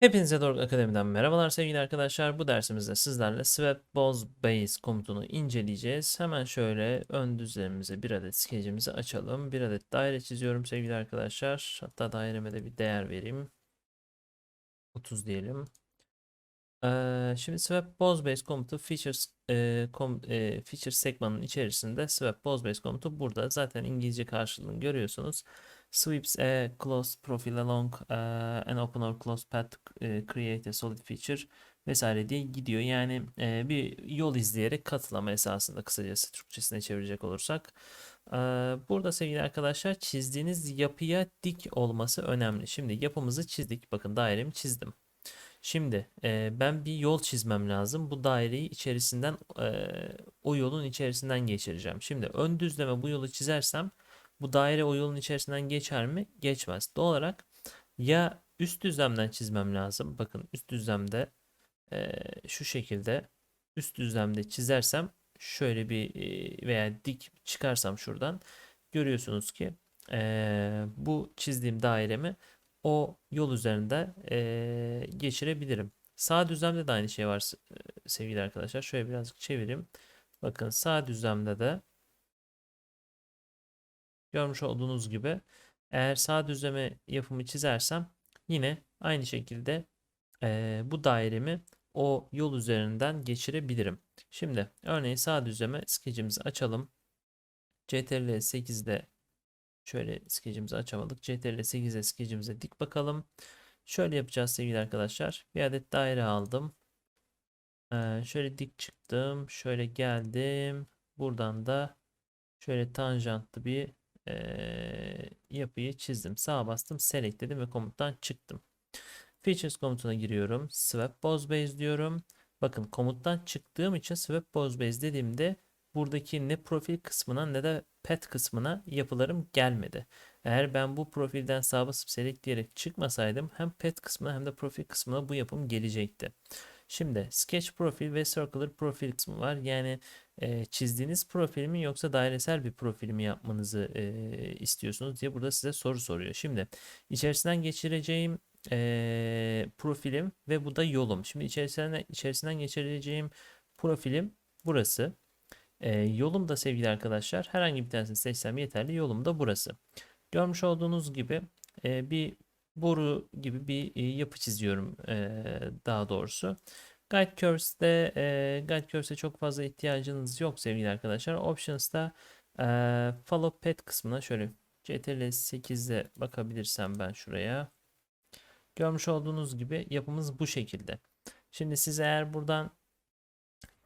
Hepinize Doruk Akademi'den merhabalar sevgili arkadaşlar. Bu dersimizde sizlerle Swap Boz Base komutunu inceleyeceğiz. Hemen şöyle ön düzlemimize bir adet skecimizi açalım. Bir adet daire çiziyorum sevgili arkadaşlar. Hatta daireme de bir değer vereyim. 30 diyelim. Ee, şimdi Swap Boz Base komutu features e, kom, e, feature segmanın içerisinde Swap Boz Base komutu burada. Zaten İngilizce karşılığını görüyorsunuz sweeps a closed profile along uh, an open or closed path to uh, create a solid feature vesaire diye gidiyor. Yani e, bir yol izleyerek katılama esasında kısacası Türkçesine çevirecek olursak. E, burada sevgili arkadaşlar çizdiğiniz yapıya dik olması önemli. Şimdi yapımızı çizdik. Bakın dairemi çizdim. Şimdi e, ben bir yol çizmem lazım. Bu daireyi içerisinden e, o yolun içerisinden geçireceğim. Şimdi ön düzleme bu yolu çizersem bu daire o yolun içerisinden geçer mi? Geçmez. Doğal olarak ya üst düzlemden çizmem lazım. Bakın üst düzlemde e, şu şekilde üst düzlemde çizersem şöyle bir e, veya dik çıkarsam şuradan görüyorsunuz ki e, bu çizdiğim dairemi o yol üzerinde e, geçirebilirim. Sağ düzlemde de aynı şey var e, sevgili arkadaşlar. Şöyle birazcık çevireyim. Bakın sağ düzlemde de Görmüş olduğunuz gibi eğer sağ düzleme yapımı çizersem yine aynı şekilde e, bu dairemi o yol üzerinden geçirebilirim. Şimdi örneğin sağ düzleme skecimizi açalım. CTRL 8'de şöyle skecimizi açamadık. CTRL 8'de skecimize dik bakalım. Şöyle yapacağız sevgili arkadaşlar. Bir adet daire aldım. Ee, şöyle dik çıktım. Şöyle geldim. Buradan da şöyle tanjantlı bir e, yapıyı çizdim. Sağa bastım, select dedim ve komuttan çıktım. Features komutuna giriyorum. Swap Boz Base diyorum. Bakın komuttan çıktığım için Swap Boz Base dediğimde buradaki ne profil kısmına ne de pet kısmına yapılarım gelmedi. Eğer ben bu profilden sağa basıp select diyerek çıkmasaydım hem pet kısmına hem de profil kısmına bu yapım gelecekti. Şimdi sketch profil ve circular profil kısmı var. Yani e, çizdiğiniz profil mi yoksa dairesel bir profil mi yapmanızı e, istiyorsunuz diye burada size soru soruyor. Şimdi içerisinden geçireceğim e, profilim ve bu da yolum. Şimdi içerisinden, içerisinden geçireceğim profilim burası. E, yolum da sevgili arkadaşlar herhangi bir tanesini seçsem yeterli. Yolum da burası. Görmüş olduğunuz gibi e, bir boru gibi bir e, yapı çiziyorum e, daha doğrusu. Guide Curves'de e, Guide Curves'e çok fazla ihtiyacınız yok sevgili arkadaşlar. Options'ta Follow Path kısmına şöyle CTRL 8'de bakabilirsem ben şuraya. Görmüş olduğunuz gibi yapımız bu şekilde. Şimdi siz eğer buradan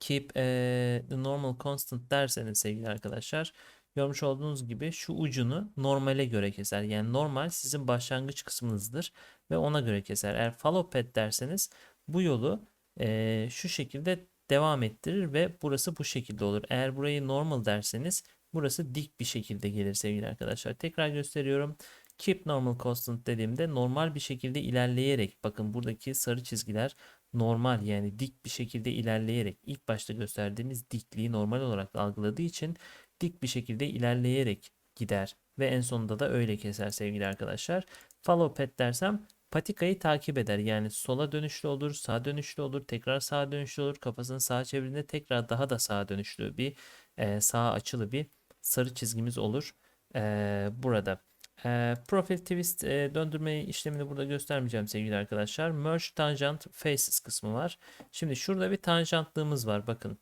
keep e, the normal constant derseniz sevgili arkadaşlar görmüş olduğunuz gibi şu ucunu normale göre keser. Yani normal sizin başlangıç kısmınızdır ve ona göre keser. Eğer follow path derseniz bu yolu e, şu şekilde devam ettirir ve burası bu şekilde olur. Eğer burayı normal derseniz burası dik bir şekilde gelir sevgili arkadaşlar. Tekrar gösteriyorum. Keep normal constant dediğimde normal bir şekilde ilerleyerek bakın buradaki sarı çizgiler normal yani dik bir şekilde ilerleyerek ilk başta gösterdiğimiz dikliği normal olarak algıladığı için dik bir şekilde ilerleyerek gider ve en sonunda da öyle keser sevgili arkadaşlar. Follow path dersem patikayı takip eder. Yani sola dönüşlü olur, sağa dönüşlü olur, tekrar sağa dönüşlü olur. Kafasını sağa çevirdiğinde tekrar daha da sağa dönüşlü bir e, sağa açılı bir sarı çizgimiz olur e, burada. E, profil twist e, döndürme işlemini burada göstermeyeceğim sevgili arkadaşlar. Merge tangent faces kısmı var. Şimdi şurada bir tangentlığımız var. Bakın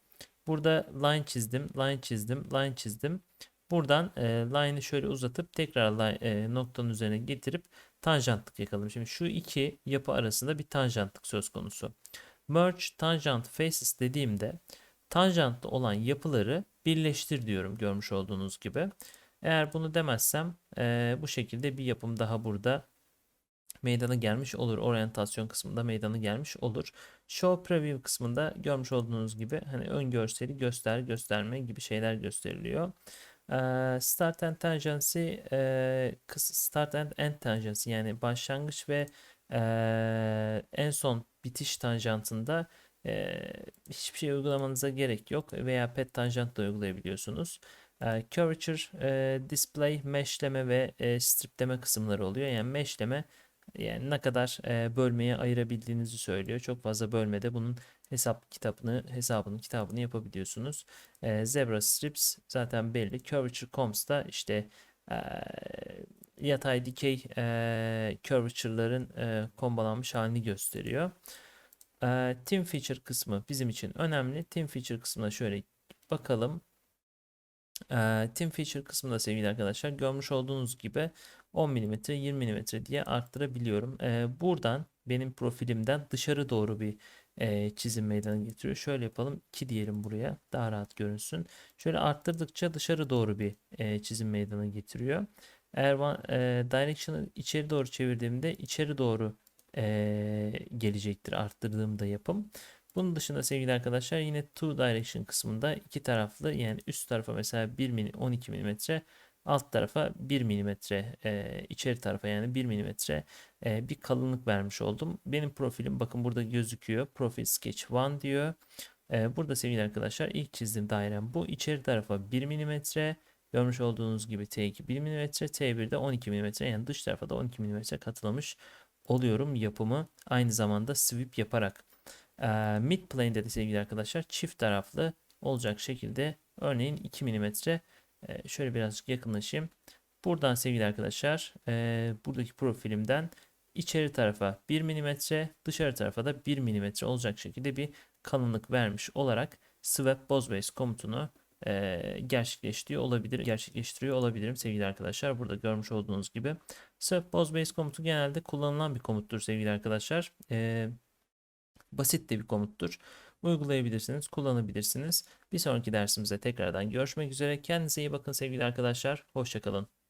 burada line çizdim, line çizdim, line çizdim. Buradan e, line'ı şöyle uzatıp tekrar line, e, noktanın üzerine getirip tanjantlık yakalım. Şimdi şu iki yapı arasında bir tanjantlık söz konusu. Merge tangent faces dediğimde tanjantlı olan yapıları birleştir diyorum görmüş olduğunuz gibi. Eğer bunu demezsem e, bu şekilde bir yapım daha burada meydana gelmiş olur. Oryantasyon kısmında meydana gelmiş olur. Show preview kısmında görmüş olduğunuz gibi hani ön görseli göster gösterme gibi şeyler gösteriliyor. Start and tangency start and end tangency yani başlangıç ve en son bitiş tanjantında hiçbir şey uygulamanıza gerek yok veya pet tanjant da uygulayabiliyorsunuz. Curvature, display, meshleme ve stripleme kısımları oluyor. Yani meshleme yani ne kadar e, bölmeye ayırabildiğinizi söylüyor. Çok fazla bölmede bunun hesap kitabını, hesabını, kitabını yapabiliyorsunuz. E, Zebra strips zaten belli. Curvature comps da işte e, yatay dikey e, curvature'ların e, kombalanmış halini gösteriyor. E, team feature kısmı bizim için önemli. Team feature kısmına şöyle bakalım. E, team feature kısmında sevgili arkadaşlar görmüş olduğunuz gibi 10 mm 20 mm diye arttırabiliyorum. E, buradan benim profilimden dışarı doğru bir e, çizim meydana getiriyor. Şöyle yapalım 2 diyelim buraya daha rahat görünsün. Şöyle arttırdıkça dışarı doğru bir e, çizim meydana getiriyor. Eğer e, direction'ı içeri doğru çevirdiğimde içeri doğru e, gelecektir arttırdığımda yapım. Bunun dışında sevgili arkadaşlar yine two direction kısmında iki taraflı yani üst tarafa mesela 1 mm 12 mm alt tarafa 1 mm e, içeri tarafa yani 1 mm e, bir kalınlık vermiş oldum. Benim profilim bakın burada gözüküyor. Profil sketch 1 diyor. E, burada sevgili arkadaşlar ilk çizdiğim dairem bu. İçeri tarafa 1 mm görmüş olduğunuz gibi T2 1 mm T1'de 12 mm yani dış tarafa da 12 mm katlamış oluyorum yapımı. Aynı zamanda sweep yaparak. E, mid plane'de de sevgili arkadaşlar çift taraflı olacak şekilde örneğin 2 mm e, şöyle birazcık yakınlaşayım. Buradan sevgili arkadaşlar e, buradaki profilimden içeri tarafa 1 mm dışarı tarafa da 1 mm olacak şekilde bir kalınlık vermiş olarak swap bozbase komutunu e, gerçekleştiriyor olabilir, gerçekleştiriyor olabilirim sevgili arkadaşlar. Burada görmüş olduğunuz gibi swap bozbase komutu genelde kullanılan bir komuttur sevgili arkadaşlar. E, basit de bir komuttur. Uygulayabilirsiniz, kullanabilirsiniz. Bir sonraki dersimizde tekrardan görüşmek üzere. Kendinize iyi bakın sevgili arkadaşlar. Hoşçakalın.